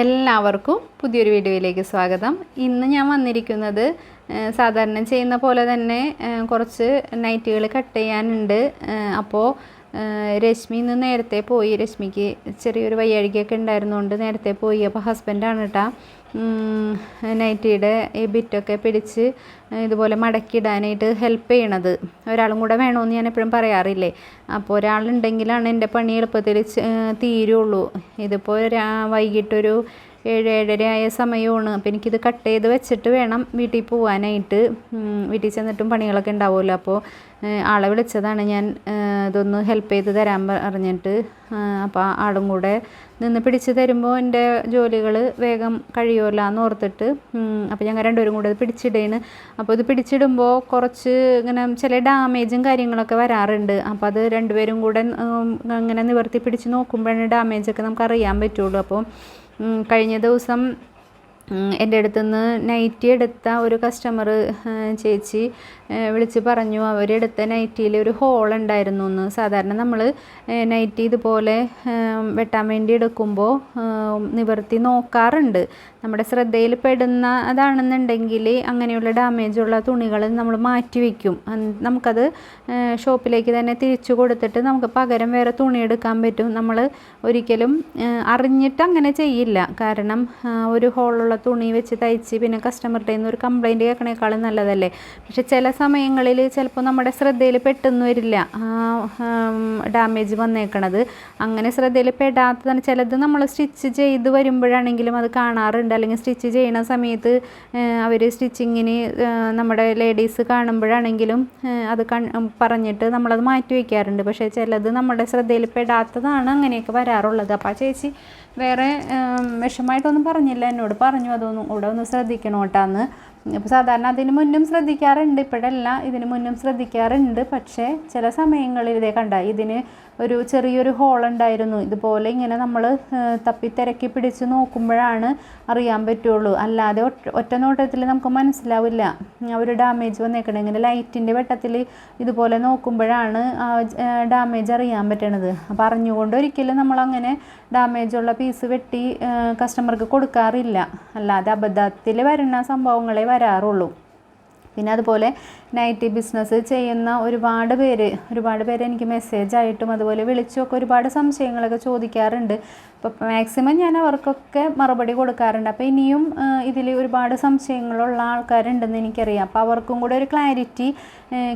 എല്ലാവർക്കും പുതിയൊരു വീഡിയോയിലേക്ക് സ്വാഗതം. ഇന്ന് ഞാൻ വന്നിരിക്കുന്നത് സാധാരണ ചെയ്യുന്ന പോലെ തന്നെ കുറച്ച് നൈറ്റുകൾ കട്ട് ചെയ്യാനുണ്ട്. അപ്പോൾ രശ്മി ഇന്ന് നേരത്തെ പോയി. രശ്മിക്ക് ചെറിയൊരു വയ്യാഴികയൊക്കെ ഉണ്ടായിരുന്നുകൊണ്ട് നേരത്തെ പോയി. അപ്പോൾ ഹസ്ബൻഡാണ് കേട്ടോ നൈറ്റിയുടെ ഈ ബിറ്റൊക്കെ പിടിച്ച് ഇതുപോലെ മടക്കിയിടാനായിട്ട് ഹെൽപ്പ് ചെയ്യണത്. ഒരാളും കൂടെ വേണമെന്ന് ഞാൻ എപ്പോഴും പറയാറില്ലേ? അപ്പോൾ ഒരാളുണ്ടെങ്കിലാണ് എന്റെ പണി എളുപ്പത്തിൽ തീരുള്ളൂ. ഇതിപ്പോൾ വൈകിട്ടൊരു ഏഴ് ഏഴര ആയ സമയമാണ്. അപ്പോൾ എനിക്കിത് കട്ട് ചെയ്ത് വെച്ചിട്ട് വേണം വീട്ടിൽ പോകാനായിട്ട് വീട്ടിൽ ചെന്നിട്ടും പണികളൊക്കെ ഉണ്ടാവുമല്ലോ. അപ്പോൾ ആളെ വിളിച്ചതാണ്. ഞാൻ ഇതൊന്ന് ഹെൽപ്പ് ചെയ്ത് തരാൻ പറഞ്ഞിട്ട്. അപ്പോൾ ആളും കൂടെ നിന്ന് പിടിച്ച് തരുമ്പോൾ എന്റെ ജോലികൾ വേഗം കഴിയുമല്ലോ എന്ന് ഓർത്തിട്ട് അപ്പോൾ ഞങ്ങൾ രണ്ടുപേരും കൂടെ ഇത് പിടിച്ചിടേണ്. അപ്പോൾ ഇത് പിടിച്ചിടുമ്പോൾ കുറച്ച് ഇങ്ങനെ ചില ഡാമേജും കാര്യങ്ങളൊക്കെ വരാറുണ്ട്. അപ്പോൾ അത് രണ്ടുപേരും കൂടെ ഇങ്ങനെ നിവർത്തി പിടിച്ച് നോക്കുമ്പോഴാണ് ഡാമേജൊക്കെ നമുക്ക് അറിയാൻ പറ്റുള്ളൂ. അപ്പോൾ കഴിഞ്ഞ ദിവസം എന്റെ അടുത്തുനിന്ന് നൈറ്റി എടുത്ത ഒരു കസ്റ്റമർ ചേച്ചി വിളിച്ച് പറഞ്ഞു അവരെടുത്ത നൈറ്റിയിൽ ഒരു ഹോൾ ഉണ്ടായിരുന്നു എന്ന് സാധാരണ നമ്മൾ നൈറ്റി ഇതുപോലെ വെട്ടാൻ വേണ്ടി എടുക്കുമ്പോൾ നിവർത്തി നോക്കാറുണ്ട്. നമ്മുടെ ശ്രദ്ധയിൽ പെടുന്ന അതാണെന്നുണ്ടെങ്കിൽ അങ്ങനെയുള്ള ഡാമേജുള്ള തുണികൾ നമ്മൾ മാറ്റി വയ്ക്കും നമുക്കത് ഷോപ്പിലേക്ക് തന്നെ തിരിച്ചു കൊടുത്തിട്ട് നമുക്ക് പകരം വേറെ തുണി എടുക്കാൻ പറ്റും. നമ്മൾ ഒരിക്കലും അറിഞ്ഞിട്ട് അങ്ങനെ ചെയ്യില്ല. കാരണം ഒരു ഹോളുള്ള തുണി വെച്ച് തയ്ച്ച് പിന്നെ കസ്റ്റമറുടെ നിന്ന് ഒരു കംപ്ലൈന്റ് കേൾക്കണേക്കാളും നല്ലതല്ലേ? പക്ഷെ ചില സമയങ്ങളിൽ ചിലപ്പോൾ നമ്മുടെ ശ്രദ്ധയിൽ പെട്ടെന്ന് വരില്ല. ഡാമേജ് വന്നേക്കണത്. അങ്ങനെ ശ്രദ്ധയിൽ പെടാത്തതാണ് ചിലത് നമ്മൾ സ്റ്റിച്ച് ചെയ്ത് വരുമ്പോഴാണെങ്കിലും അത് കാണാറുണ്ട്. അല്ലെങ്കിൽ സ്റ്റിച്ച് ചെയ്യണ സമയത്ത് അവർ സ്റ്റിച്ചിങ്ങിന് നമ്മുടെ ലേഡീസ് കാണുമ്പോഴാണെങ്കിലും അത് പറഞ്ഞിട്ട് നമ്മളത് മാറ്റി വയ്ക്കാറുണ്ട് പക്ഷേ ചിലത് നമ്മുടെ ശ്രദ്ധയിൽ പെടാത്തതാണ് അങ്ങനെയൊക്കെ വരാറുള്ളത്. അപ്പോൾ ആ ചേച്ചി വേറെ വിഷമായിട്ടൊന്നും പറഞ്ഞില്ല. എന്നോട് പറഞ്ഞു അതൊന്നും കൂടെ ഒന്ന് ശ്രദ്ധിക്കണം കേട്ടാന്ന് അപ്പോൾ സാധാരണ അതിന് മുന്നും ശ്രദ്ധിക്കാറുണ്ട്. ഇപ്പോഴല്ല ഇതിന് മുന്നും ശ്രദ്ധിക്കാറുണ്ട്. പക്ഷേ ചില സമയങ്ങളിൽ ഇതേ കണ്ട ഇതിന് ഒരു ചെറിയൊരു ഹോൾ ഉണ്ടായിരുന്നു ഇതുപോലെ ഇങ്ങനെ നമ്മൾ തപ്പി തിരക്കി പിടിച്ച് നോക്കുമ്പോഴാണ് അറിയാൻ പറ്റുള്ളൂ. അല്ലാതെ ഒറ്റ നോട്ടത്തിൽ നമുക്ക് മനസ്സിലാവില്ല. ഒരു ഡാമേജ് വന്നേക്കണം. ഇങ്ങനെ ലൈറ്റിന്റെ വെട്ടത്തിൽ ഇതുപോലെ നോക്കുമ്പോഴാണ് ഡാമേജ് അറിയാൻ പറ്റണത്. അപ്പോൾ അറിഞ്ഞുകൊണ്ട് ഒരിക്കലും നമ്മളങ്ങനെ ഡാമേജുള്ള പീസ് വെട്ടി കസ്റ്റമർക്ക് കൊടുക്കാറില്ല. അല്ലാതെ അബദ്ധത്തിൽ വരുന്ന സംഭവങ്ങളെ വരാറുള്ളൂ. പിന്നെ അതുപോലെ നൈറ്റി ബിസിനസ് ചെയ്യുന്ന ഒരുപാട് പേര് ഒരുപാട് പേര് എനിക്ക് മെസ്സേജ് ആയിട്ടും അതുപോലെ വിളിച്ചുമൊക്കെ ഒരുപാട് സംശയങ്ങളൊക്കെ ചോദിക്കാറുണ്ട്. അപ്പോൾ മാക്സിമം ഞാൻ അവർക്കൊക്കെ മറുപടി കൊടുക്കാറുണ്ട്. അപ്പോൾ ഇനിയും ഇതിൽ ഒരുപാട് സംശയങ്ങളുള്ള ആൾക്കാരുണ്ടെന്ന് എനിക്കറിയാം. അപ്പോൾ അവർക്കും കൂടെ ഒരു ക്ലാരിറ്റി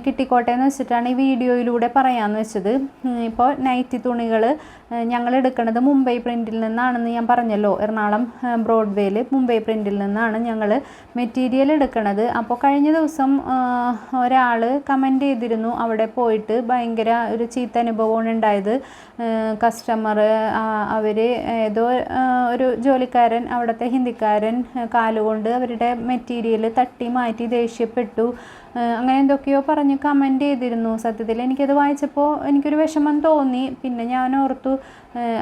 കിട്ടിക്കോട്ടെ എന്ന് വെച്ചിട്ടാണ് ഈ വീഡിയോയിലൂടെ പറയാമെന്ന് വെച്ചത്. ഇപ്പോൾ നൈറ്റി തുണികൾ ഞങ്ങൾ എടുക്കുന്നത് മുംബൈ പ്രിന്റിൽ നിന്നാണെന്ന് ഞാൻ പറഞ്ഞല്ലോ. എറണാകുളം ബ്രോഡ്വേയിൽ മുംബൈ പ്രിന്റിൽ നിന്നാണ് ഞങ്ങൾ മെറ്റീരിയൽ എടുക്കുന്നത് അപ്പോൾ കഴിഞ്ഞ ദിവസം ഒരാൾ കമന്റ് ചെയ്തിരുന്നു. അവിടെ പോയിട്ട് ഭയങ്കര ഒരു ചീത്ത അനുഭവമാണ് ഉണ്ടായത്. കസ്റ്റമർ അവർ ഏതോ ഒരു ജോലിക്കാരൻ അവിടുത്തെ ഹിന്ദിക്കാരൻ കാലുകൊണ്ട് അവരുടെ മെറ്റീരിയൽ തട്ടി മാറ്റി ദേഷ്യപ്പെട്ടു. അങ്ങനെ എന്തൊക്കെയോ പറഞ്ഞ് കമന്റ് ചെയ്തിരുന്നു. സത്യത്തിൽ എനിക്കത് വായിച്ചപ്പോൾ എനിക്കൊരു വിഷമം തോന്നി. പിന്നെ ഞാൻ ഓർത്തു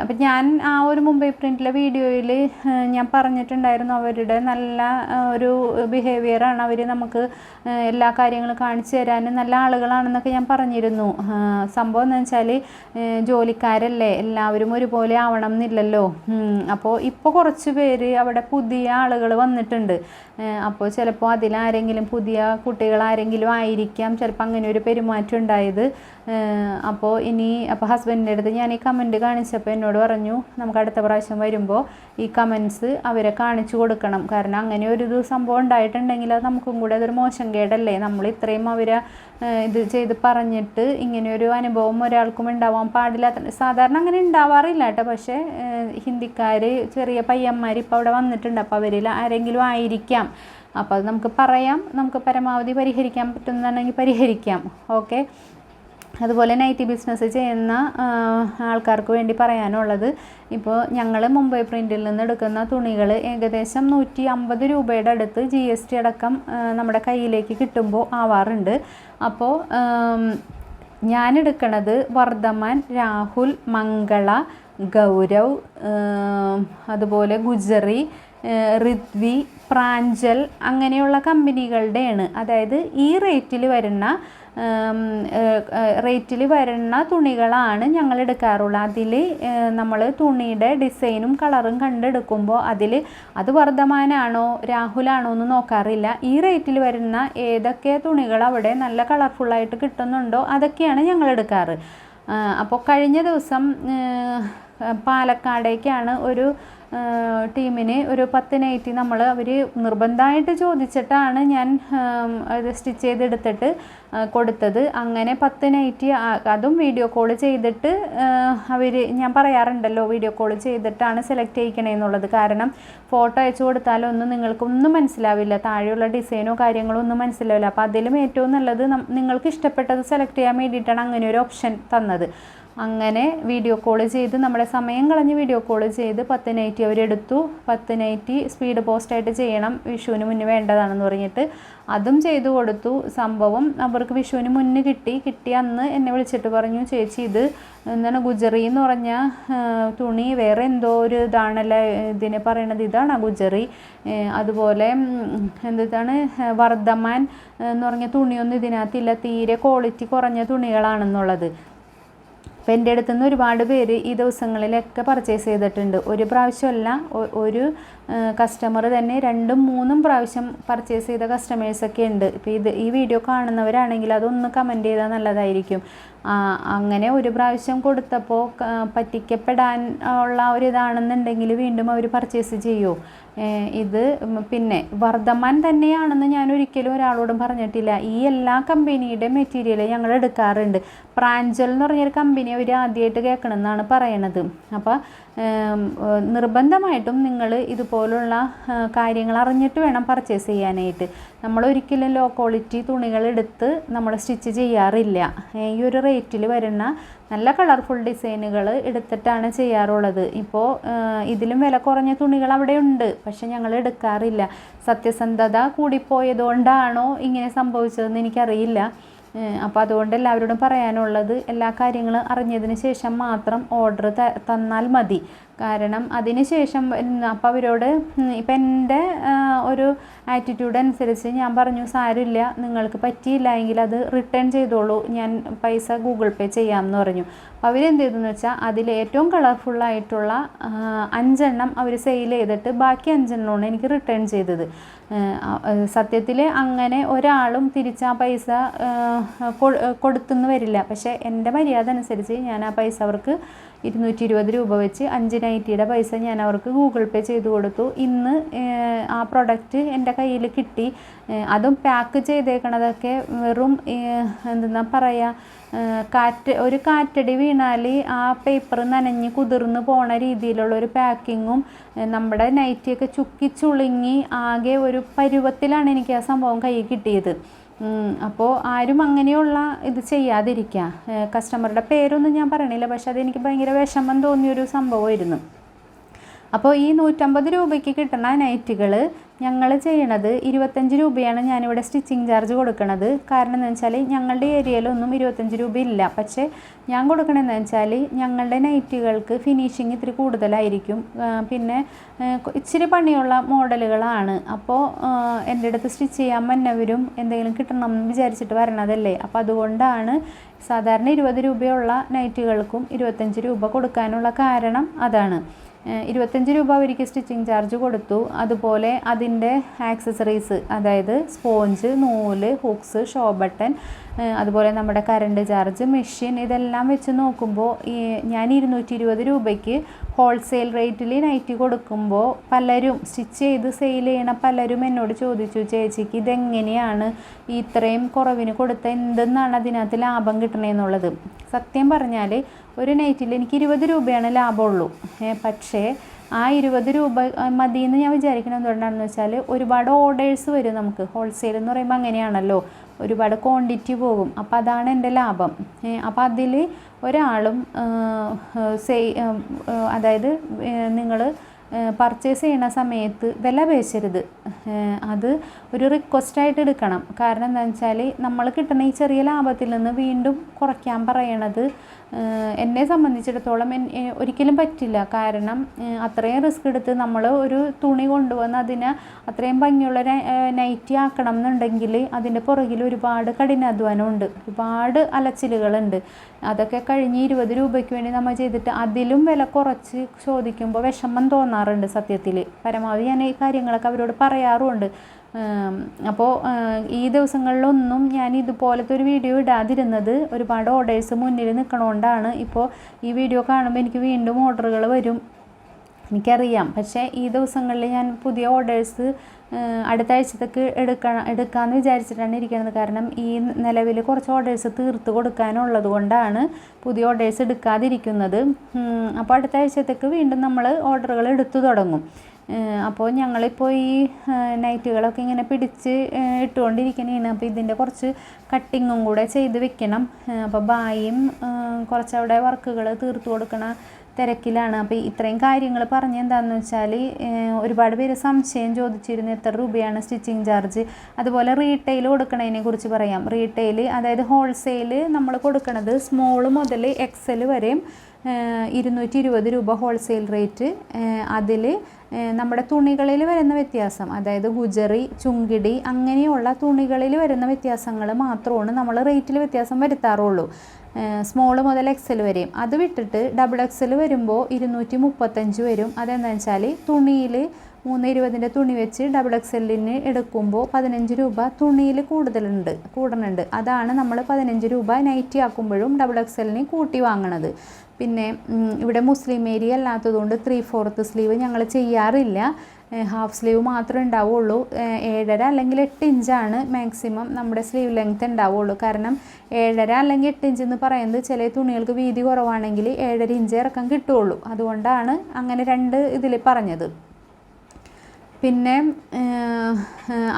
അപ്പം ഞാൻ ആ ഒരു മുംബൈ പ്രിന്റിലെ വീഡിയോയിൽ ഞാൻ പറഞ്ഞിട്ടുണ്ടായിരുന്നു അവരുടെ നല്ല ഒരു ബിഹേവിയറാണ് അവർ നമുക്ക് എല്ലാ കാര്യങ്ങളും കാണിച്ചു തരാനും നല്ല ആളുകളാണെന്നൊക്കെ ഞാൻ പറഞ്ഞിരുന്നു. സംഭവം എന്ന് വെച്ചാൽ ജോലിക്കാരല്ലേ എല്ലാവരും ഒരുപോലെ ആവണം എന്നില്ലല്ലോ. അപ്പോൾ ഇപ്പോൾ കുറച്ച് പേര് അവിടെ പുതിയ ആളുകൾ വന്നിട്ടുണ്ട്. അപ്പോൾ ചിലപ്പോൾ അതിലാരെങ്കിലും പുതിയ കുട്ടികൾ ആരെങ്കിലും ആയിരിക്കാം. ചിലപ്പോൾ അങ്ങനെ ഒരു പെരുമാറ്റം ഉണ്ടായത്. അപ്പോൾ ഇനി അപ്പോൾ ഹസ്ബൻഡിന്റെ അടുത്ത് ഞാൻ ഈ കമന്റ് കാണിച്ചപ്പോൾ എന്നോട് പറഞ്ഞു നമുക്ക് അടുത്ത പ്രാവശ്യം വരുമ്പോൾ ഈ കമൻസ് അവരെ കാണിച്ചു കൊടുക്കണം. കാരണം അങ്ങനെ ഒരു സംഭവം ഉണ്ടായിട്ടുണ്ടെങ്കിൽ അത് നമുക്കും കൂടെ അതൊരു മോശം കേടല്ലേ? നമ്മൾ ഇത്രയും അവരെ ഇത് ചെയ്ത് പറഞ്ഞിട്ട് ഇങ്ങനെയൊരു അനുഭവം ഒരാൾക്കും ഉണ്ടാവാൻ പാടില്ലാത്ത സാധാരണ അങ്ങനെ ഉണ്ടാവാറില്ല കേട്ടോ. പക്ഷേ ഹിന്ദിക്കാർ ചെറിയ പയ്യന്മാർ ഇപ്പോൾ അവിടെ വന്നിട്ടുണ്ട്. അപ്പോൾ അവരിൽ ആരെങ്കിലും ആയിരിക്കാം. അപ്പോൾ അത് നമുക്ക് പറയാം. നമുക്ക് പരമാവധി പരിഹരിക്കാൻ പറ്റുന്നതാണെങ്കിൽ പരിഹരിക്കാം. ഓക്കെ അതുപോലെ നൈറ്റി ബിസിനസ് ചെയ്യുന്ന ആൾക്കാർക്ക് വേണ്ടി പറയാനുള്ളത് ഇപ്പോൾ ഞങ്ങൾ മുംബൈ പ്രിന്റിൽ നിന്ന് എടുക്കുന്ന തുണികൾ ഏകദേശം നൂറ്റി അമ്പത് രൂപയുടെ അടുത്ത് ജി എസ് ടി അടക്കം നമ്മുടെ കയ്യിലേക്ക് കിട്ടുമ്പോൾ ആവാറുണ്ട്. അപ്പോൾ ഞാൻ എടുക്കണത് വർദ്ധമാൻ രാഹുൽ മംഗള ഗൗരവ് അതുപോലെ ഗുജറി റിദ്വി പ്രാഞ്ചൽ അങ്ങനെയുള്ള കമ്പനികളുടെയാണ്. അതായത് ഈ റേറ്റിൽ വരുന്ന റേറ്റിൽ വരുന്ന തുണികളാണ് ഞങ്ങൾ എടുക്കാറുള്ളത്. അതിൽ നമ്മൾ തുണിയുടെ ഡിസൈനും കളറും കണ്ടെടുക്കുമ്പോൾ അതിൽ അത് വർദ്ധമാനാണോ രാഹുലാണോ എന്ന് നോക്കാറില്ല. ഈ റേറ്റിൽ വരുന്ന ഏതൊക്കെ തുണികൾ അവിടെ നല്ല കളർഫുള്ളായിട്ട് കിട്ടുന്നുണ്ടോ അതൊക്കെയാണ് ഞങ്ങൾ എടുക്കാറ്. അപ്പോൾ കഴിഞ്ഞ ദിവസം പാലക്കാടേക്കാണ് ഒരു ടീമിന് ഒരു പത്ത് നൈറ്റി നമ്മൾ അവർ നിർബന്ധമായിട്ട് ചോദിച്ചിട്ടാണ് ഞാൻ അത് സ്റ്റിച്ച് ചെയ്തെടുത്തിട്ട് കൊടുത്തത്. അങ്ങനെ പത്ത് നൈറ്റി അതും വീഡിയോ കോൾ ചെയ്തിട്ട് അവർ ഞാൻ പറയാറുണ്ടല്ലോ വീഡിയോ കോൾ ചെയ്തിട്ടാണ് സെലക്ട് ചെയ്യിക്കണേന്നുള്ളത് കാരണം ഫോട്ടോ അയച്ചു കൊടുത്താലൊന്നും നിങ്ങൾക്കൊന്നും മനസ്സിലാവില്ല. താഴെയുള്ള ഡിസൈനോ കാര്യങ്ങളോ ഒന്നും മനസ്സിലാവില്ല. അപ്പോൾ അതിലും ഏറ്റവും നല്ലത് നിങ്ങൾക്ക് ഇഷ്ടപ്പെട്ടത് സെലക്ട് ചെയ്യാൻ വേണ്ടിയിട്ടാണ് അങ്ങനെ ഒരു ഓപ്ഷൻ തന്നത്. അങ്ങനെ വീഡിയോ കോൾ ചെയ്ത് നമ്മുടെ സമയം കളഞ്ഞ് വീഡിയോ കോൾ ചെയ്ത് പത്ത് നൈറ്റി അവരെടുത്തു പത്ത് നൈറ്റി സ്പീഡ് പോസ്റ്റായിട്ട് ചെയ്യണം വിഷുവിന് മുന്നേ വേണ്ടതാണെന്ന് പറഞ്ഞിട്ട്. അതും ചെയ്തു കൊടുത്തു. സംഭവം അവർക്ക് വിഷുവിന് മുന്നേ കിട്ടി. കിട്ടി അന്ന് എന്നെ വിളിച്ചിട്ട് പറഞ്ഞു ചേച്ചി ഇത് എന്താണ് ഗുജറി എന്ന് പറഞ്ഞ തുണി വേറെ എന്തോ ഒരു ഇതാണല്ലേ ഇതിനെ പറയണത്? ഇതാണ് ഗുജറി? അതുപോലെ എന്താണ് വർദ്ധമാൻ എന്ന് പറഞ്ഞ തുണിയൊന്നും ഇതിനകത്തില്ല. തീരെ ക്വാളിറ്റി കുറഞ്ഞ തുണികളാണെന്നുള്ളത്. അപ്പം എന്റെ അടുത്ത് നിന്ന് ഒരുപാട് പേര് ഈ ദിവസങ്ങളിലൊക്കെ പർച്ചേസ് ചെയ്തിട്ടുണ്ട്. ഒരു പ്രാവശ്യമല്ല ഒരു കസ്റ്റമർ തന്നെ രണ്ടും മൂന്നും പ്രാവശ്യം പർച്ചേസ് ചെയ്ത കസ്റ്റമേഴ്സൊക്കെ ഉണ്ട്. ഇപ്പോൾ ഇത് ഈ വീഡിയോ കാണുന്നവരാണെങ്കിൽ അതൊന്ന് കമന്റ് ചെയ്താൽ നല്ലതായിരിക്കും. അങ്ങനെ ഒരു പ്രാവശ്യം കൊടുത്തപ്പോൾ പറ്റിക്കപ്പെടാൻ ഉള്ള ഒരു ഇതാണെന്നുണ്ടെങ്കിൽ വീണ്ടും അവർ പർച്ചേസ് ചെയ്യുമോ ഇത് പിന്നെ വർദ്ധമാൻ തന്നെയാണെന്ന് ഞാൻ ഒരിക്കലും ഒരാളോടും പറഞ്ഞിട്ടില്ല. ഈ എല്ലാ കമ്പനിയുടെ മെറ്റീരിയൽ ഞങ്ങൾ എടുക്കാറുണ്ട്. പ്രാഞ്ചൽ എന്ന് പറഞ്ഞൊരു കമ്പനി അവർ ആദ്യമായിട്ട് കേൾക്കണമെന്നാണ് പറയണത്. അപ്പോൾ നിർബന്ധമായിട്ടും നിങ്ങൾ ഇതുപോലുള്ള കാര്യങ്ങൾ അറിഞ്ഞിട്ട് വേണം പർച്ചേസ് ചെയ്യാനായിട്ട്. നമ്മൾ ഒരിക്കലും ലോ ക്വാളിറ്റി തുണികൾ എടുത്ത് നമ്മൾ സ്റ്റിച്ച് ചെയ്യാറില്ല. ഈ ഒരു റേറ്റിൽ വരുന്ന നല്ല കളർഫുൾ ഡിസൈനുകൾ എടുത്തിട്ടാണ് ചെയ്യാറുള്ളത്. ഇപ്പോൾ ഇതിലും വില കുറഞ്ഞ തുണികൾ അവിടെ ഉണ്ട് പക്ഷെ ഞങ്ങൾ എടുക്കാറില്ല. സത്യസന്ധത കൂടിപ്പോയതുകൊണ്ടാണോ ഇങ്ങനെ സംഭവിച്ചതെന്ന് എനിക്കറിയില്ല. അപ്പോൾ അതുകൊണ്ട് എല്ലാവരോടും പറയാനുള്ളത് എല്ലാ കാര്യങ്ങളും അറിഞ്ഞതിന് ശേഷം മാത്രം ഓർഡർ തന്നാൽ മതി. കാരണം അതിന് ശേഷം അപ്പോൾ അവരോട് ഇപ്പം എന്റെ ഒരു ആറ്റിറ്റ്യൂഡ് അനുസരിച്ച് ഞാൻ പറഞ്ഞു സാരമില്ല നിങ്ങൾക്ക് പറ്റിയില്ല എങ്കിൽ അത് റിട്ടേൺ ചെയ്തോളൂ. ഞാൻ പൈസ ഗൂഗിൾ പേ ചെയ്യാമെന്ന് പറഞ്ഞു. അപ്പോൾ അവരെന്ത് ചെയ്തെന്ന് വെച്ചാൽ അതിൽ ഏറ്റവും കളർഫുള്ളായിട്ടുള്ള അഞ്ചെണ്ണം അവർ സെയിൽ ചെയ്തിട്ട് ബാക്കി അഞ്ചെണ്ണമാണ് എനിക്ക് റിട്ടേൺ ചെയ്തത്. സത്യത്തിൽ അങ്ങനെ ഒരാളും തിരിച്ച് ആ പൈസ കൊടുത്തുനിന്ന് വരില്ല. പക്ഷേ എന്റെ മര്യാദ അനുസരിച്ച് ഞാൻ ആ പൈസ അവർക്ക് ഇരുന്നൂറ്റി ഇരുപത് രൂപ വെച്ച് അഞ്ച് നൈറ്റിയുടെ പൈസ ഞാൻ അവർക്ക് ഗൂഗിൾ പേ ചെയ്ത് കൊടുത്തു. ഇന്ന് ആ പ്രൊഡക്റ്റ് എന്റെ കയ്യിൽ കിട്ടി. അതും പാക്ക് ചെയ്തേക്കണതൊക്കെ വെറും എന്തെന്നാ പറയുക കാറ്റ് ഒരു കാറ്റടി വീണാൽ ആ പേപ്പർ നനഞ്ഞ് കുതിർന്ന് പോണ രീതിയിലുള്ള ഒരു പാക്കിങ്ങും നമ്മുടെ നൈറ്റിയൊക്കെ ചുക്കിച്ചുളുങ്ങി ആകെ ഒരു പരുവത്തിലാണ് എനിക്ക് ആ സംഭവം കയ്യിൽ കിട്ടിയത്. അപ്പോൾ ആരും അങ്ങനെയുള്ള ഇത് ചെയ്യാതിരിക്കുക കസ്റ്റമറുടെ പേരൊന്നും ഞാൻ പറയണില്ല പക്ഷെ അതെനിക്ക് ഭയങ്കര വിഷമം തോന്നിയൊരു സംഭവമായിരുന്നു. അപ്പോൾ ഈ നൂറ്റമ്പത് രൂപയ്ക്ക് കിട്ടുന്ന നൈറ്റുകൾ ഞങ്ങൾ ചെയ്യണത് ഇരുപത്തഞ്ച് രൂപയാണ് ഞാനിവിടെ സ്റ്റിച്ചിങ് ചാർജ് കൊടുക്കുന്നത് കാരണം എന്താ വെച്ചാൽ ഞങ്ങളുടെ ഏരിയയിലൊന്നും ഇരുപത്തഞ്ച് രൂപ ഇല്ല. പക്ഷേ ഞാൻ കൊടുക്കണമെന്ന് വെച്ചാൽ ഞങ്ങളുടെ നൈറ്റുകൾക്ക് ഫിനിഷിങ് ഇത്തിരി കൂടുതലായിരിക്കും. പിന്നെ ഇച്ചിരി പണിയുള്ള മോഡലുകളാണ്. അപ്പോൾ എന്റെ അടുത്ത് സ്റ്റിച്ച് ചെയ്യാൻ വന്നവരും എന്തെങ്കിലും കിട്ടണം എന്ന് വിചാരിച്ചിട്ട് വരണതല്ലേ? അപ്പോൾ അതുകൊണ്ടാണ് സാധാരണ ഇരുപത് രൂപയുള്ള നൈറ്റുകൾക്കും ഇരുപത്തഞ്ച് രൂപ കൊടുക്കാനുള്ള കാരണം അതാണ്. ഇരുപത്തഞ്ച് രൂപ അവർക്ക് സ്റ്റിച്ചിങ് ചാർജ് കൊടുത്തു. അതുപോലെ അതിന്റെ ആക്സസറീസ് അതായത് സ്പോഞ്ച് നൂൽ ഹുക്സ് ഷോ ബട്ടൺ അതുപോലെ നമ്മുടെ കറണ്ട് ചാർജ് മെഷീൻ ഇതെല്ലാം വെച്ച് നോക്കുമ്പോൾ ഈ ഞാൻ ഇരുന്നൂറ്റി ഇരുപത് രൂപയ്ക്ക് ഹോൾസെയിൽ റേറ്റിൽ നൈറ്റി കൊടുക്കുമ്പോൾ പലരും സ്റ്റിച്ച് ചെയ്ത് സെയിൽ ചെയ്യണ പലരും എന്നോട് ചോദിച്ചു ചേച്ചിക്ക് ഇതെങ്ങനെയാണ് ഇത്രയും കുറവിന് കൊടുത്ത എന്തെന്നാണ് അതിനകത്ത് ലാഭം കിട്ടണേന്നുള്ളത് സത്യം പറഞ്ഞാൽ ഒരു നൈറ്റിൽ എനിക്ക് ഇരുപത് രൂപയാണ് ലാഭമുള്ളൂ. പക്ഷേ ആ ഇരുപത് രൂപ മതി എന്ന് ഞാൻ വിചാരിക്കണം എന്തുകൊണ്ടാണെന്ന് വെച്ചാൽ ഒരുപാട് ഓർഡേഴ്സ് വരും നമുക്ക്. ഹോൾസെയിൽ എന്ന് പറയുമ്പോൾ അങ്ങനെയാണല്ലോ. ഒരുപാട് ക്വാണ്ടിറ്റി പോകും. അപ്പോൾ അതാണ് എന്റെ ലാഭം. അപ്പോൾ അതിൽ ഒരാളും സെയ് അതായത് നിങ്ങൾ പർച്ചേസ് ചെയ്യുന്ന സമയത്ത് വില പേശരുത്. അത് ഒരു റിക്വസ്റ്റായിട്ട് എടുക്കണം. കാരണം എന്താണെന്ന് വെച്ചാൽ നമ്മൾ കിട്ടുന്ന ഈ ചെറിയ ലാഭത്തിൽ നിന്ന് വീണ്ടും കുറയ്ക്കാൻ പറയണത് എന്നെ സംബന്ധിച്ചിടത്തോളം ഒരിക്കലും പറ്റില്ല. കാരണം അത്രയും റിസ്ക് എടുത്ത് നമ്മൾ ഒരു തുണി കൊണ്ടുവന്ന് അതിനെ അത്രയും ഭംഗിയുള്ള നൈറ്റി ആക്കണം എന്നുണ്ടെങ്കിൽ അതിന്റെ പുറകിൽ ഒരുപാട് കഠിനാധ്വാനമുണ്ട്. ഒരുപാട് അലച്ചിലുകളുണ്ട്. അതൊക്കെ കഴിഞ്ഞ് ഇരുപത് രൂപയ്ക്ക് വേണ്ടി നമ്മൾ ചെയ്തിട്ട് അതിലും വില കുറച്ച് ചോദിക്കുമ്പോൾ വിഷമം തോന്നാറുണ്ട് സത്യത്തിൽ പരമാവധി ഞാൻ ഈ കാര്യങ്ങളൊക്കെ അവരോട് പറയാറുമുണ്ട് അപ്പോൾ ഈ ദിവസങ്ങളിലൊന്നും ഞാൻ ഇതുപോലത്തെ ഒരു വീഡിയോ ഇടാതിരുന്നത് ഒരുപാട് ഓർഡേഴ്സ് മുന്നിൽ നിൽക്കണോണ്ടാണ്. ഇപ്പോൾ ഈ വീഡിയോ കാണുമ്പോൾ എനിക്ക് വീണ്ടും ഓർഡറുകൾ വരും. എനിക്കറിയാം. പക്ഷേ ഈ ദിവസങ്ങളിൽ ഞാൻ പുതിയ ഓർഡേഴ്സ് അടുത്ത ആഴ്ചത്തേക്ക് എടുക്കണം എടുക്കാമെന്ന് വിചാരിച്ചിട്ടാണ് ഇരിക്കുന്നത്. കാരണം ഈ നിലവിൽ കുറച്ച് ഓർഡേഴ്സ് തീർത്ത് കൊടുക്കാനുള്ളത് കൊണ്ടാണ് പുതിയ ഓർഡേഴ്സ് എടുക്കാതിരിക്കുന്നത്. അപ്പോൾ അടുത്ത ആഴ്ചത്തേക്ക് വീണ്ടും നമ്മൾ ഓർഡറുകൾ എടുത്തു തുടങ്ങും. അപ്പോൾ ഞങ്ങളിപ്പോൾ ഈ നൈറ്റുകളൊക്കെ ഇങ്ങനെ പിടിച്ച് ഏഹ് ഇട്ടുകൊണ്ടിരിക്കണേണ്. അപ്പോൾ ഇതിന്റെ കുറച്ച് കട്ടിങ്ങും കൂടെ ചെയ്ത് വെക്കണം. അപ്പോൾ ബായും കുറച്ച് കുറച്ചവിടെ വർക്കുകൾ തീർത്തു കൊടുക്കണ തിരക്കിലാണ്. അപ്പോൾ ഇത്രയും കാര്യങ്ങൾ പറഞ്ഞ് എന്താണെന്ന് വെച്ചാൽ ഒരുപാട് പേര് സംശയം ചോദിച്ചിരുന്നു എത്ര രൂപയാണ് സ്റ്റിച്ചിങ് ചാർജ്. അതുപോലെ റീറ്റെയിൽ കൊടുക്കണതിനെ കുറിച്ച് പറയാം. റീറ്റെയിൽ അതായത് ഹോൾസെയിൽ നമ്മൾ കൊടുക്കണത് സ്മോൾ മുതൽ എക്സൽ വരെയും ഇരുന്നൂറ്റി ഇരുപത് രൂപ ഹോൾസെയിൽ റേറ്റ്. അതിൽ നമ്മുടെ തുണികളിൽ വരുന്ന വ്യത്യാസം അതായത് ഗുജറി ചുങ്കിടി അങ്ങനെയുള്ള തുണികളിൽ വരുന്ന വ്യത്യാസങ്ങൾ മാത്രമാണ് നമ്മൾ റേറ്റിൽ വ്യത്യാസം വരുത്താറുള്ളൂ. സ്മോൾ മുതൽ എക്സൽ വരെയും. അത് വിട്ടിട്ട് ഡബിൾ എക്സൽ വരുമ്പോൾ ഇരുന്നൂറ്റി മുപ്പത്തഞ്ച് വരും. അതെന്താണെന്ന് വെച്ചാൽ തുണിയിൽ മൂന്ന് ഇരുപതിന്റെ തുണി വെച്ച് ഡബിൾ എക്സലിന് എടുക്കുമ്പോൾ പതിനഞ്ച് രൂപ തുണിയിൽ കൂടുതലുണ്ട് കൂടുന്നുണ്ട്. അതാണ് നമ്മൾ പതിനഞ്ച് രൂപ നൈറ്റി ആക്കുമ്പോഴും ഡബിൾ എക്സലിന് കൂട്ടി വാങ്ങണത്. പിന്നെ ഇവിടെ മുസ്ലിം ഏരിയ അല്ലാത്തതുകൊണ്ട് ത്രീ ഫോർത്ത് സ്ലീവ് ഞങ്ങൾ ചെയ്യാറില്ല. ഹാഫ് സ്ലീവ് മാത്രമേ ഉണ്ടാവുള്ളൂ. ഏഴര അല്ലെങ്കിൽ എട്ട് ഇഞ്ചാണ് മാക്സിമം നമ്മുടെ സ്ലീവ് ലെങ്ത് ഉണ്ടാവുള്ളൂ. കാരണം ഏഴര അല്ലെങ്കിൽ എട്ട് ഇഞ്ച് എന്ന് പറയുന്നത് ചില തുണികൾക്ക് വീതി കുറവാണെങ്കിൽ ഏഴര ഇഞ്ച് ഇറക്കം കിട്ടുള്ളൂ. അതുകൊണ്ടാണ് അങ്ങനെ രണ്ട് ഇതിൽ പറഞ്ഞത്. പിന്നെ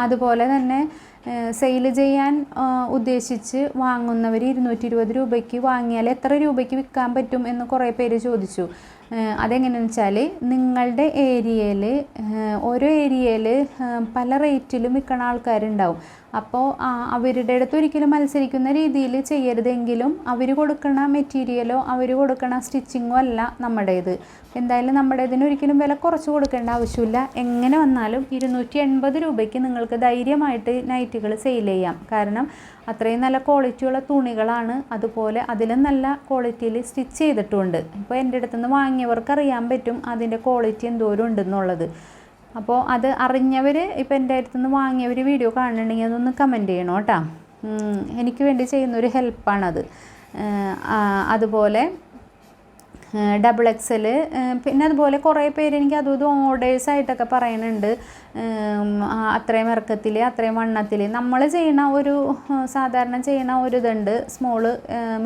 അതുപോലെ തന്നെ സെയിൽ ചെയ്യാൻ ഉദ്ദേശിച്ച് വാങ്ങുന്നവർ ഇരുന്നൂറ്റി ഇരുപത് രൂപയ്ക്ക് വാങ്ങിയാൽ എത്ര രൂപയ്ക്ക് വിൽക്കാൻ പറ്റും എന്ന് കുറേ പേര് ചോദിച്ചു. അതെങ്ങനെയെന്ന് വെച്ചാൽ നിങ്ങളുടെ ഏരിയയിൽ ഓരോ ഏരിയയിൽ പല റേറ്റിലും വിൽക്കണ ആൾക്കാരുണ്ടാവും. അപ്പോൾ അവരുടെ അടുത്ത് ഒരിക്കലും മത്സരിക്കുന്ന രീതിയിൽ ചെയ്യരുതെങ്കിലും അവർ കൊടുക്കുന്ന മെറ്റീരിയലോ അവർ കൊടുക്കുന്ന സ്റ്റിച്ചിങ്ങോ അല്ല നമ്മുടേത്. എന്തായാലും നമ്മുടേതിന് ഒരിക്കലും വില കുറച്ച് കൊടുക്കേണ്ട ആവശ്യമില്ല. എങ്ങനെ വന്നാലും ഇരുന്നൂറ്റി എൺപത് രൂപയ്ക്ക് നിങ്ങൾക്ക് ധൈര്യമായിട്ട് നൈറ്റുകൾ സെയിൽ ചെയ്യാം. കാരണം അത്രയും നല്ല ക്വാളിറ്റിയുള്ള തുണികളാണ് അതുപോലെ അതിലും നല്ല ക്വാളിറ്റിയിൽ സ്റ്റിച്ച് ചെയ്തിട്ടുമുണ്ട് ഇപ്പോൾ എന്റെ അടുത്തുനിന്ന് വാങ്ങിയവർക്ക് അറിയാൻ പറ്റും അതിന്റെ ക്വാളിറ്റി എന്തോരം ഉണ്ടെന്നുള്ളത്. അപ്പോൾ അത് അറിഞ്ഞവർ ഇപ്പോൾ എന്റെ അടുത്തുനിന്ന് വാങ്ങിയവർ വീഡിയോ കാണുന്നുണ്ടെങ്കിൽ അതൊന്ന് കമന്റ് ചെയ്യണം കേട്ടോ. എനിക്ക് വേണ്ടി ചെയ്യുന്നൊരു ഹെൽപ്പാണത് അതുപോലെ ഡബിൾ എക്സൽ പിന്നെ അതുപോലെ കുറേ പേര് എനിക്ക് അതും ഇതും ഓർഡേഴ്സ് ആയിട്ടൊക്കെ പറയുന്നുണ്ട്. അത്രയും ഇറക്കത്തിൽ അത്രയും വണ്ണത്തിൽ നമ്മൾ ചെയ്യുന്ന ഒരു സാധാരണ ചെയ്യുന്ന ഒരു ഇതുണ്ട്. സ്മോൾ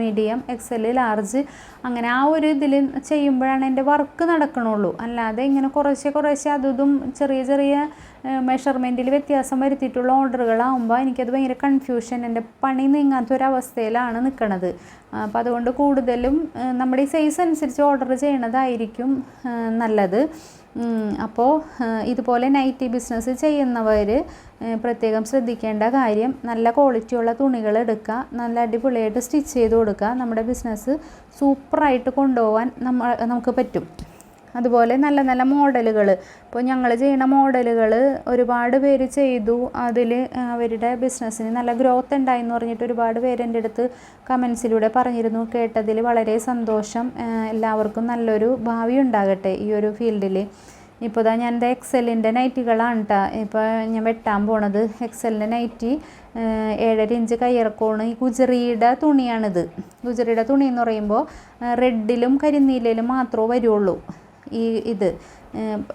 മീഡിയം എക്സൽ ലാർജ് അങ്ങനെ ആ ഒരു ഇതിൽ ചെയ്യുമ്പോഴാണ് എന്റെ വർക്ക് നടക്കണുള്ളൂ. അല്ലാതെ ഇങ്ങനെ കുറേശ്ശെ കുറേശ്ശെ അതും ചെറിയ ചെറിയ മെഷർമെന്റിൽ വ്യത്യാസം വരുത്തിയിട്ടുള്ള ഓർഡറുകളാകുമ്പോൾ എനിക്കത് ഭയങ്കര കൺഫ്യൂഷൻ എന്റെ പണി നീങ്ങാത്തൊരവസ്ഥയിലാണ് നിൽക്കുന്നത് അപ്പം അതുകൊണ്ട് കൂടുതലും നമ്മുടെ ഈ സൈസ് അനുസരിച്ച് ഓർഡർ ചെയ്യണതായിരിക്കും നല്ലത്. അപ്പോൾ ഇതുപോലെ നൈറ്റി ബിസിനസ് ചെയ്യുന്നവർ പ്രത്യേകം ശ്രദ്ധിക്കേണ്ട കാര്യം നല്ല ക്വാളിറ്റിയുള്ള തുണികൾ എടുക്കുക നല്ല അടിപൊളിയായിട്ട് സ്റ്റിച്ച് ചെയ്ത് കൊടുക്കുക. നമ്മുടെ ബിസിനസ് സൂപ്പറായിട്ട് കൊണ്ടുപോകാൻ നമ്മ നമുക്ക് പറ്റും. അതുപോലെ നല്ല നല്ല മോഡലുകൾ. ഇപ്പോൾ ഞങ്ങൾ ചെയ്യുന്ന മോഡലുകൾ ഒരുപാട് പേര് ചെയ്തു. അതിൽ അവരുടെ ബിസിനസ്സിന് നല്ല ഗ്രോത്ത് ഉണ്ടായി എന്ന് പറഞ്ഞിട്ട് ഒരുപാട് പേര് എന്റെ അടുത്ത് കമൻസിലൂടെ പറഞ്ഞിരുന്നു. കേട്ടതിൽ വളരെ സന്തോഷം. എല്ലാവർക്കും നല്ലൊരു ഭാവി ഉണ്ടാകട്ടെ ഈ ഒരു ഫീൽഡിൽ. ഇപ്പോൾ ഇതാ ഞാൻ എന്റെ എക്സലിന്റെ നൈറ്റികളാണ് കേട്ടോ ഇപ്പോൾ ഞാൻ വെട്ടാൻ പോണത് എക്സലിന്റെ നൈറ്റി ഏഴര ഇഞ്ച് കയ്യിറക്കോണ് ഈ ഗുജറിയുടെ തുണിയാണിത്. ഗുജറിയുടെ തുണി എന്ന് പറയുമ്പോൾ റെഡിലും കരിനീലയിലും മാത്രമേ വരുള്ളൂ. ഈ ഇത്.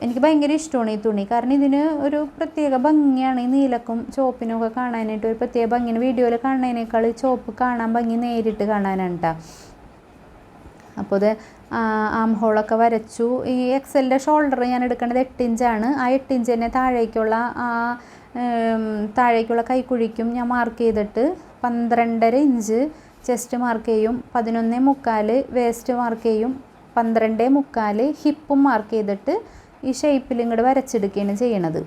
എനിക്ക് ഭയങ്കര ഇഷ്ടമാണ് ഈ തുണി. കാരണം ഇതിന് ഒരു പ്രത്യേക ഭംഗിയാണ്. ഈ നീലക്കും ചുവപ്പിനും ഒക്കെ കാണാനായിട്ട് ഒരു പ്രത്യേക ഭംഗിയാണ്. വീഡിയോയിൽ കാണുന്നതിനേക്കാൾ ചുവപ്പ് കാണാൻ ഭംഗി നേരിട്ട് കാണാനാണ് അപ്പോൾ ഇത് ആം ഹോളൊക്കെ വരച്ചു. ഈ എക്സലിന്റെ ഷോൾഡർ ഞാൻ എടുക്കേണ്ടത് എട്ട് ഇഞ്ചാണ് ആ എട്ട് ഇഞ്ച് തന്നെ താഴേക്കുള്ള ആ താഴേക്കുള്ള കൈക്കുഴിക്കും ഞാൻ മാർക്ക് ചെയ്തിട്ട് പന്ത്രണ്ടര ഇഞ്ച് ചെസ്റ്റ് മാർക്ക് ചെയ്യും. പതിനൊന്നേ മുക്കാൽ വേസ്റ്റ് മാർക്ക് ചെയ്യും. പന്ത്രണ്ടേ മുക്കാൽ ഹിപ്പും മാർക്ക് ചെയ്തിട്ട് ഈ ഷേപ്പിൽ ഇങ്ങോട്ട് വരച്ചെടുക്കുകയാണ് ചെയ്യണത്.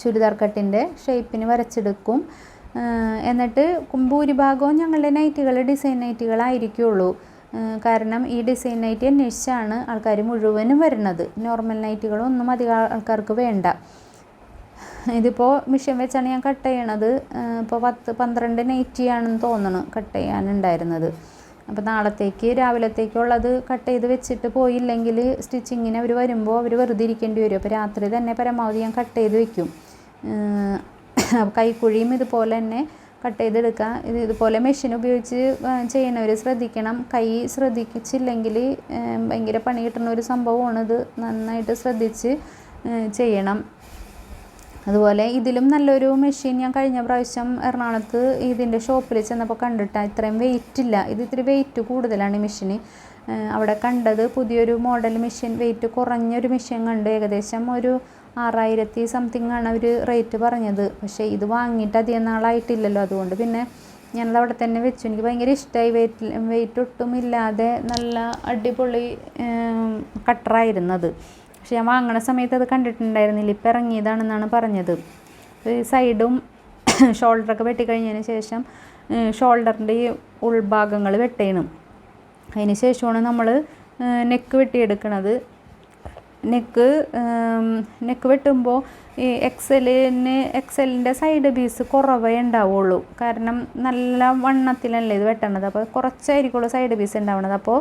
ചുരിദാർ കട്ടിന്റെ ഷേപ്പിന് വരച്ചെടുക്കും. എന്നിട്ട് ഭൂരിഭാഗവും ഞങ്ങളുടെ നൈറ്റുകൾ ഡിസൈൻ നൈറ്റുകളായിരിക്കുള്ളൂ കാരണം ഈ ഡിസൈൻ നൈറ്റ് അന്വേഷിച്ചാണ് ആൾക്കാർ മുഴുവനും വരുന്നത് നോർമൽ നൈറ്റുകളൊന്നും അധികം ആൾക്കാർക്ക് വേണ്ട. ഇതിപ്പോൾ മിഷൻ വെച്ചാണ് ഞാൻ കട്ട് ചെയ്യണത്. ഇപ്പോൾ പത്ത് പന്ത്രണ്ട് നൈറ്റിയാണെന്ന് തോന്നുന്നു കട്ട് ചെയ്യാനുണ്ടായിരുന്നത്. അപ്പോൾ നാളത്തേക്ക് രാവിലത്തേക്കുള്ളത് കട്ട് ചെയ്ത് വെച്ചിട്ട് പോയില്ലെങ്കിൽ സ്റ്റിച്ചിങ്ങിന് അവർ വരുമ്പോൾ അവർ വെറുതെ ഇരിക്കേണ്ടി വരും. അപ്പോൾ രാത്രി തന്നെ പരമാവധി ഞാൻ കട്ട് ചെയ്ത് വെക്കും. കൈക്കുഴിയും ഇതുപോലെ തന്നെ കട്ട് ചെയ്തെടുക്കുക ഇത് ഇതുപോലെ മെഷീൻ ഉപയോഗിച്ച് ചെയ്യണവർ ശ്രദ്ധിക്കണം. കൈ ശ്രദ്ധിച്ചില്ലെങ്കിൽ ഭയങ്കര പണി കിട്ടുന്ന ഒരു സംഭവമാണ് ഇത്. നന്നായിട്ട് ശ്രദ്ധിച്ച് ചെയ്യണം. അതുപോലെ ഇതിലും നല്ലൊരു മെഷീൻ ഞാൻ കഴിഞ്ഞ പ്രാവശ്യം എറണാകുളത്ത് ഇതിന്റെ ഷോപ്പിൽ ചെന്നപ്പോൾ കണ്ടിട്ടാണ് ഇത്രയും വെയിറ്റ് ഇല്ല. ഇത് ഇത്തിരി വെയിറ്റ് കൂടുതലാണ് ഈ മെഷീന് അവിടെ കണ്ടത് പുതിയൊരു മോഡൽ മെഷീൻ വെയിറ്റ് കുറഞ്ഞൊരു മെഷീൻ കണ്ട് ഏകദേശം ഒരു ആറായിരത്തി സംതിങ് ആണ് അവർ റേറ്റ് പറഞ്ഞത്. പക്ഷേ ഇത് വാങ്ങിയിട്ട് അധികം നാളായിട്ടില്ലല്ലോ. അതുകൊണ്ട് പിന്നെ ഞാനത് അവിടെ തന്നെ വെച്ചു. എനിക്ക് ഭയങ്കര ഇഷ്ടമായി വെയിറ്റ് വെയിറ്റ് ഒട്ടും ഇല്ലാതെ നല്ല അടിപൊളി കട്ടറായിരുന്നത് പക്ഷെ ഞാൻ വാങ്ങണ സമയത്ത് അത് കണ്ടിട്ടുണ്ടായിരുന്നില്ല. ഇപ്പം ഇറങ്ങിയതാണെന്നാണ് പറഞ്ഞത്. സൈഡും ഷോൾഡറൊക്കെ വെട്ടിക്കഴിഞ്ഞതിന് ശേഷം ഷോൾഡറിന്റെ ഈ ഉൾഭാഗങ്ങൾ വെട്ടേണം. അതിന് ശേഷമാണ് നമ്മൾ നെക്ക് വെട്ടിയെടുക്കണത്. നെക്ക് നെക്ക് വെട്ടുമ്പോൾ ഈ എക്സലിന് എക്സലിന്റെ സൈഡ് പീസ് കുറവേ ഉണ്ടാവുള്ളൂ. കാരണം നല്ല വണ്ണത്തിലല്ലേ ഇത് വെട്ടണത്? അപ്പോൾ കുറച്ചായിരിക്കുള്ളൂ സൈഡ് പീസ് ഉണ്ടാവുന്നത് അപ്പോൾ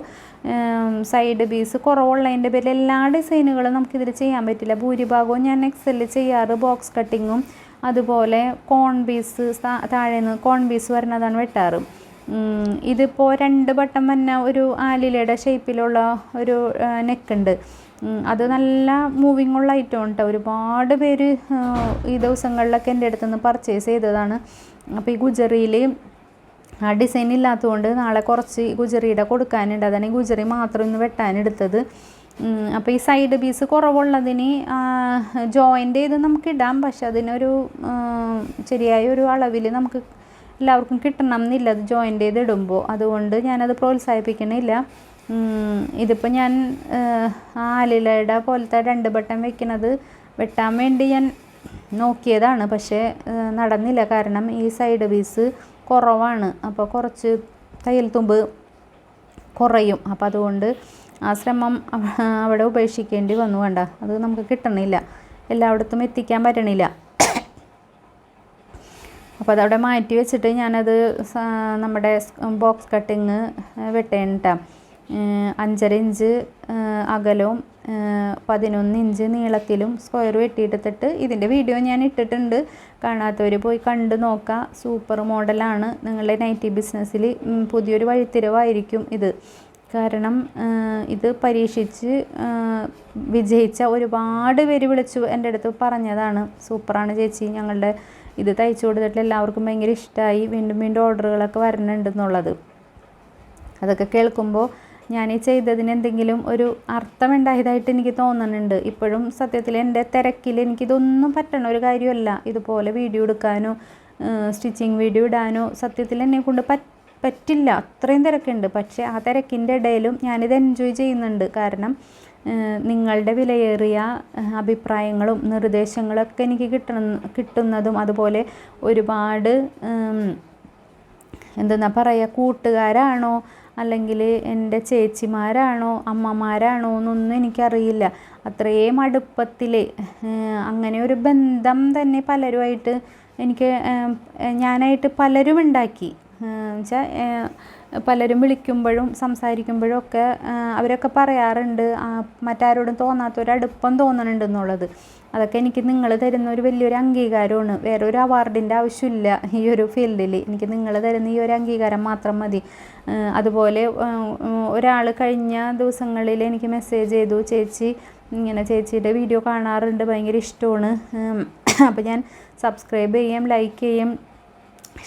സൈഡ് പീസ് കുറവുള്ളതിന്റെ പേരിൽ എല്ലാ ഡിസൈനുകളും നമുക്കിതിൽ ചെയ്യാൻ പറ്റില്ല. ഭൂരിഭാഗവും ഞാൻ എക്സലിൽ ചെയ്യാറ് ബോക്സ് കട്ടിങ്ങും അതുപോലെ കോൺ പീസ് താഴെ നിന്ന് കോൺ പീസ് വരുന്നതാണ് വെട്ടാറ്. ഇതിപ്പോൾ രണ്ട് ബട്ടൺ വന്ന ഒരു ആലിലയുടെ ഷേപ്പിലുള്ള ഒരു നെക്കുണ്ട് അത് നല്ല മൂവിങ് ഉള്ള ഐറ്റം ഉണ്ട് ഒരുപാട് പേര് ഈ ദിവസങ്ങളിലൊക്കെ എന്റെ അടുത്ത് നിന്ന് പർച്ചേസ് ചെയ്തതാണ്. അപ്പോൾ ഈ ഗുജറിയിൽ ആ ഡിസൈൻ ഇല്ലാത്തതുകൊണ്ട് നാളെ കുറച്ച് ഗുജറിയുടെ കൊടുക്കാനുണ്ട്. അതാണ് ഈ ഗുജറി മാത്രം ഇന്ന് വെട്ടാനെടുത്തത്. അപ്പോൾ ഈ സൈഡ് പീസ് കുറവുള്ളതിന് ജോയിന്റ് ചെയ്ത് നമുക്ക് ഇടാം. പക്ഷെ അതിനൊരു ശരിയായ ഒരു അളവിൽ നമുക്ക് എല്ലാവർക്കും കിട്ടണം എന്നില്ല അത് ജോയിന്റ് ചെയ്ത് ഇടുമ്പോൾ അതുകൊണ്ട് ഞാനത് പ്രോത്സാഹിപ്പിക്കണില്ല. ഇതിപ്പോൾ ഞാൻ ആ അലിലയുടെ പോലത്തെ രണ്ട് ബട്ടൺ വെക്കുന്നത് വെട്ടാൻ വേണ്ടി ഞാൻ നോക്കിയതാണ്. പക്ഷേ നടന്നില്ല. കാരണം ഈ സൈഡ് പീസ് കുറവാണ്. അപ്പോൾ കുറച്ച് തയ്യൽ തുമ്പ് കുറയും. അപ്പോൾ അതുകൊണ്ട് ആ ശ്രമം അവിടെ ഉപേക്ഷിക്കേണ്ടി വന്നു വേണ്ട അത് നമുക്ക് കിട്ടണില്ല. എല്ലായിടത്തും എത്തിക്കാൻ പറ്റണില്ല. അപ്പോൾ അതവിടെ മാറ്റി വെച്ചിട്ട് ഞാനത് നമ്മുടെ ബോക്സ് കട്ടിങ് വെട്ടേണ്ട അഞ്ചര ഇഞ്ച് അകലവും പതിനൊന്ന് ഇഞ്ച് നീളത്തിലും സ്ക്വയർ വെട്ടിയിട്ടിട്ട് ഇതിന്റെ വീഡിയോ ഞാൻ ഇട്ടിട്ടുണ്ട്. കാണാത്തവർ പോയി കണ്ടു നോക്കുക സൂപ്പർ മോഡലാണ്. നിങ്ങളുടെ നൈറ്റി ബിസിനസ്സിൽ പുതിയൊരു വഴിത്തിരിവായിരിക്കും ഇത്. കാരണം ഇത് പരീക്ഷിച്ച് വിജയിച്ച ഒരുപാട് പേര് വിളിച്ചു എന്റെ അടുത്ത് പറഞ്ഞതാണ്. സൂപ്പറാണ് ചേച്ചി. ഞങ്ങളുടെ ഇത് തയ്ച്ചു കൊടുത്തിട്ട് എല്ലാവർക്കും ഭയങ്കര ഇഷ്ടമായി വീണ്ടും വീണ്ടും ഓർഡറുകളൊക്കെ വരണുണ്ടെന്നുള്ളത് അതൊക്കെ കേൾക്കുമ്പോൾ ഞാൻ ഈ ചെയ്തതിന് എന്തെങ്കിലും ഒരു അർത്ഥമുണ്ടായതായിട്ട് എനിക്ക് തോന്നുന്നുണ്ട്. ഇപ്പോഴും സത്യത്തിൽ എന്റെ തിരക്കിൽ എനിക്കിതൊന്നും പറ്റണ ഒരു കാര്യമല്ല. ഇതുപോലെ വീഡിയോ എടുക്കാനോ സ്റ്റിച്ചിങ് വീഡിയോ ഇടാനോ സത്യത്തിൽ എന്നെ കൊണ്ട് പറ്റില്ല. അത്രയും തിരക്കുണ്ട്. പക്ഷേ ആ തിരക്കിന്റെ ഇടയിലും ഞാനിത് എൻജോയ് ചെയ്യുന്നുണ്ട്. കാരണം നിങ്ങളുടെ വിലയേറിയ അഭിപ്രായങ്ങളും നിർദ്ദേശങ്ങളൊക്കെ എനിക്ക് കിട്ടണം കിട്ടുന്നതും അതുപോലെ ഒരുപാട് എന്തെന്നാ പറയുക കൂട്ടുകാരാണോ അല്ലെങ്കിൽ എന്റെ ചേച്ചിമാരാണോ അമ്മമാരാണോ എന്നൊന്നും എനിക്കറിയില്ല. അത്രയും അടുപ്പത്തിൽ അങ്ങനെ ഒരു ബന്ധം തന്നെ പലരുമായിട്ട് എനിക്ക് ഞാനായിട്ട് പലരും ഉണ്ടാക്കി. വെച്ചാൽ പലരും വിളിക്കുമ്പോഴും സംസാരിക്കുമ്പോഴും ഒക്കെ അവരൊക്കെ പറയാറുണ്ട് മറ്റാരോടും തോന്നാത്തൊരടുപ്പം തോന്നണുണ്ട് എന്നുള്ളത് അതൊക്കെ എനിക്ക് നിങ്ങൾ തരുന്ന ഒരു വലിയൊരു അംഗീകാരമാണ്. വേറെ ഒരു അവാർഡിന്റെ ആവശ്യമില്ല ഈ ഒരു ഫീൽഡിൽ എനിക്ക് നിങ്ങൾ തരുന്ന ഈ ഒരു അംഗീകാരം മാത്രം മതി. അതുപോലെ ഒരാൾ കഴിഞ്ഞ ദിവസങ്ങളിൽ എനിക്ക് മെസ്സേജ് ചെയ്തു ചേച്ചി ഇങ്ങനെ ചേച്ചിയുടെ വീഡിയോ കാണാറുണ്ട് ഭയങ്കര ഇഷ്ടമാണ്. അപ്പോൾ ഞാൻ സബ്സ്ക്രൈബ് ചെയ്യാം ലൈക്ക് ചെയ്യാം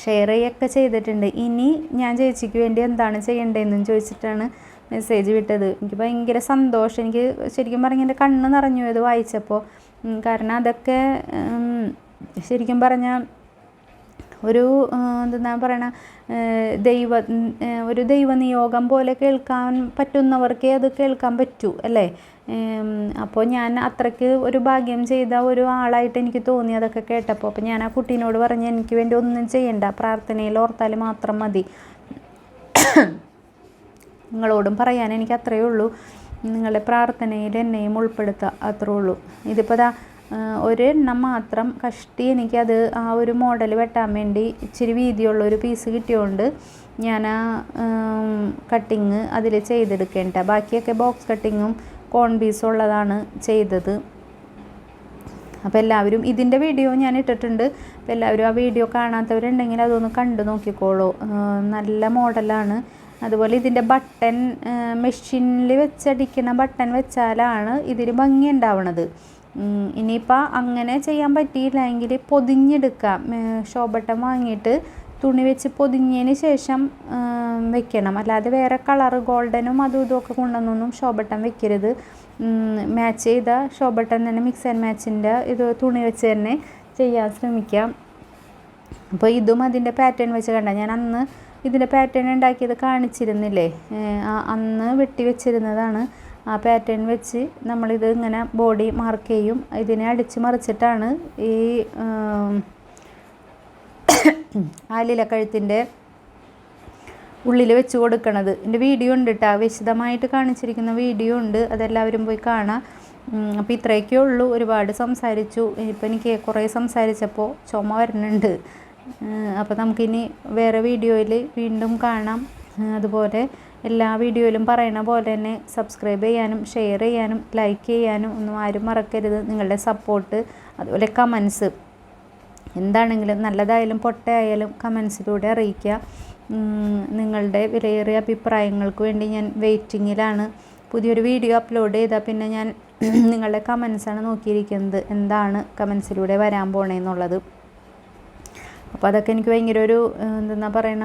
ഷെയർ ചെയ്യൊക്കെ ചെയ്തിട്ടുണ്ട്. ഇനി ഞാൻ ചേച്ചിക്ക് വേണ്ടി എന്താണ് ചെയ്യേണ്ടതെന്നും ചോദിച്ചിട്ടാണ് മെസ്സേജ് വിട്ടത്. എനിക്ക് ഭയങ്കര സന്തോഷം. എനിക്ക് ശരിക്കും പറഞ്ഞാൽ എന്റെ കണ്ണ് നിറഞ്ഞു. ഇത് വായിച്ചപ്പോൾ കാരണം അതൊക്കെ ശരിക്കും പറഞ്ഞാൽ ഒരു എന്താ പറയണ ദൈവ ഒരു ദൈവനിയോഗം പോലെ കേൾക്കാൻ പറ്റുന്നവർക്കേ അത് കേൾക്കാൻ പറ്റൂ അല്ലേ? അപ്പോൾ ഞാൻ അത്രയ്ക്ക് ഒരു ഭാഗ്യം ചെയ്ത ഒരു ആളായിട്ട് എനിക്ക് തോന്നി അതൊക്കെ കേട്ടപ്പോൾ അപ്പോൾ ഞാൻ ആ കുട്ടീനോട് പറഞ്ഞ് എനിക്ക് വേണ്ടി ഒന്നും ചെയ്യണ്ട പ്രാർത്ഥനയിൽ ഓർത്താൽ മാത്രം മതി. നിങ്ങളോടും പറയാൻ എനിക്ക് അത്രയേ ഉള്ളൂ. നിങ്ങളുടെ പ്രാർത്ഥനയിൽ എന്നെയും ഉൾപ്പെടുത്തുക അത്രേ ഉള്ളൂ. ഇതിപ്പോൾ ദാ ഒരെണ്ണം മാത്രം കഷ്ടി എനിക്കത് ആ ഒരു മോഡൽ വെട്ടാൻ വേണ്ടി ഇച്ചിരി വീതിയുള്ള ഒരു പീസ് കിട്ടിയോണ്ട് ഞാൻ ആ കട്ടിങ് അതിൽ ചെയ്തെടുക്കേണ്ട. ബാക്കിയൊക്കെ ബോക്സ് കട്ടിങ്ങും കോൺ പീസും ഉള്ളതാണ് ചെയ്തത്. അപ്പോൾ എല്ലാവരും ഇതിന്റെ വീഡിയോ ഞാൻ ഇട്ടിട്ടുണ്ട്. അപ്പോൾ എല്ലാവരും ആ വീഡിയോ കാണാത്തവരുണ്ടെങ്കിൽ അതൊന്ന് കണ്ടു നോക്കിക്കോളൂ. നല്ല മോഡലാണ് അതുപോലെ ഇതിന്റെ ബട്ടൺ മെഷീനിൽ വെച്ചടിക്കുന്ന ബട്ടൺ വെച്ചാലാണ് ഇതിന് ഭംഗി ഉണ്ടാവണത്. ഇനിയിപ്പോൾ അങ്ങനെ ചെയ്യാൻ പറ്റിയില്ലെങ്കിൽ പൊതിഞ്ഞെടുക്കാം ഷോ ബട്ടൺ വാങ്ങിയിട്ട് തുണി വെച്ച് പൊതിഞ്ഞതിന് ശേഷം വെക്കണം. അല്ലാതെ വേറെ കളറ് ഗോൾഡനും അതും ഇതുമൊക്കെ കൊണ്ടുവന്നൊന്നും ഷോ ബട്ടൺ വെക്കരുത്. മാച്ച് ചെയ്ത ഷോ ബട്ടൺ തന്നെ മിക്സ് ആൻഡ് മാച്ചിന്റെ ഇത് തുണി വെച്ച് തന്നെ ചെയ്യാൻ ശ്രമിക്കാം. അപ്പോൾ ഇതും അതിന്റെ പാറ്റേൺ വെച്ച് കണ്ട. ഞാൻ അന്ന് ഇതിന്റെ പാറ്റേൺ ഉണ്ടാക്കിയത് കാണിച്ചിരുന്നില്ലേ? അന്ന് വെട്ടി വെച്ചിരുന്നതാണ്. ആ പാറ്റേൺ വെച്ച് നമ്മളിത് ഇങ്ങനെ ബോഡി മാർക്ക് ചെയ്യും. ഇതിനെ അടിച്ച് മറിച്ചിട്ടാണ് ഈ ആലിലക്കഴുത്തിന്റെ ഉള്ളിൽ വെച്ച് കൊടുക്കണത്. എന്റെ വീഡിയോ ഉണ്ട് കേട്ടോ വിശദമായിട്ട് കാണിച്ചിരിക്കുന്ന വീഡിയോ ഉണ്ട്. അതെല്ലാവരും പോയി കാണാം. അപ്പോൾ ഇത്രയൊക്കെ ഉള്ളൂ. ഒരുപാട് സംസാരിച്ചു. ഇപ്പം എനിക്ക് കുറേ സംസാരിച്ചപ്പോൾ ചുമ വരുന്നുണ്ട് അപ്പോൾ നമുക്കിനി വേറെ വീഡിയോയിൽ വീണ്ടും കാണാം. അതുപോലെ എല്ലാ വീഡിയോയിലും പറയണ പോലെ തന്നെ സബ്സ്ക്രൈബ് ചെയ്യാനും ഷെയർ ചെയ്യാനും ലൈക്ക് ചെയ്യാനും ഒന്നും ആരും മറക്കരുത്. നിങ്ങളുടെ സപ്പോർട്ട് അതുപോലെ കമൻസ് എന്താണെങ്കിലും നല്ലതായാലും പൊട്ടയായാലും കമൻസിലൂടെ അറിയിക്കുക. നിങ്ങളുടെ വിലയേറിയ അഭിപ്രായങ്ങൾക്ക് വേണ്ടി ഞാൻ വെയിറ്റിങ്ങിലാണ് പുതിയൊരു വീഡിയോ അപ്ലോഡ് ചെയ്താൽ പിന്നെ ഞാൻ നിങ്ങളുടെ കമൻസാണ് നോക്കിയിരിക്കുന്നത്. എന്താണ് കമൻസിലൂടെ വരാൻ പോണേന്നുള്ളത്. അപ്പോൾ അതൊക്കെ എനിക്ക് ഭയങ്കര ഒരു എന്താ പറയണ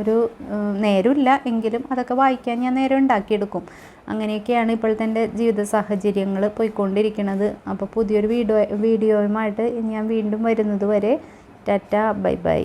ഒരു നേരമില്ല എങ്കിലും അതൊക്കെ വായിക്കാൻ ഞാൻ നേരം ഉണ്ടാക്കിയെടുക്കും. അങ്ങനെയൊക്കെയാണ് ഇപ്പോഴത്തെ എന്റെ ജീവിത സാഹചര്യങ്ങൾ പോയിക്കൊണ്ടിരിക്കുന്നത് അപ്പോൾ പുതിയൊരു വീഡിയോ വീഡിയോയുമായിട്ട് ഞാൻ വീണ്ടും വരുന്നത് വരെ ടാറ്റ ബൈ ബൈ.